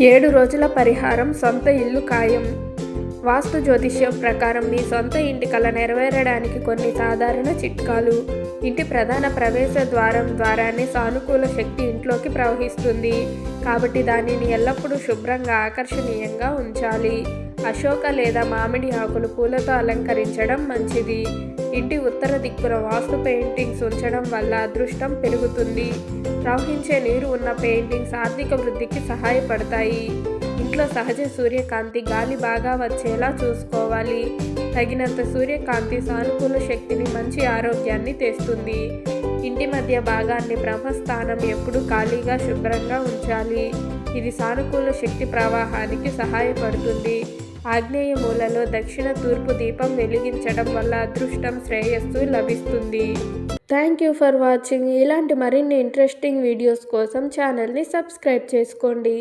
ఏడు రోజుల పరిహారం సొంత ఇల్లు ఖాయం. వాస్తు జ్యోతిష్యం ప్రకారం మీ సొంత ఇంటి కళ నెరవేరడానికి కొన్ని సాధారణ చిట్కాలు. ఇంటి ప్రధాన ప్రవేశ ద్వారం ద్వారానే సానుకూల శక్తి ఇంట్లోకి ప్రవహిస్తుంది. కాబట్టి దానిని ఎల్లప్పుడూ శుభ్రంగా ఆకర్షణీయంగా ఉంచాలి. అశోక లేదా మామిడి ఆకులు పూలతో అలంకరించడం మంచిది. ఇంటి ఉత్తర దిక్కున వాస్తు పెయింటింగ్స్ ఉంచడం వల్ల అదృష్టం పెరుగుతుంది. ప్రవహించే నీరు ఉన్న పెయింటింగ్స్ ఆర్థిక వృద్ధికి సహాయపడతాయి. ఇంట్లో సహజ సూర్యకాంతి గాలి బాగా వచ్చేలా చూసుకోవాలి. తగినంత సూర్యకాంతి సానుకూల శక్తిని మంచి ఆరోగ్యాన్ని తెస్తుంది. ఇంటి మధ్య భాగాన్ని బ్రహ్మస్థానం ఎప్పుడూ ఖాళీగా శుభ్రంగా ఉంచాలి. ఇది సానుకూల శక్తి ప్రవాహానికి సహాయపడుతుంది. ఆగ్నేయ మూలలో దక్షిణ తూర్పు దీపం వెలిగించడం వల్ల అదృష్టం శ్రేయస్సు లభిస్తుంది. థ్యాంక్ యూ ఫర్ వాచింగ్ ఇలాంటి మరిన్ని ఇంట్రెస్టింగ్ వీడియోస్ కోసం ఛానల్ని సబ్స్క్రైబ్ చేసుకోండి.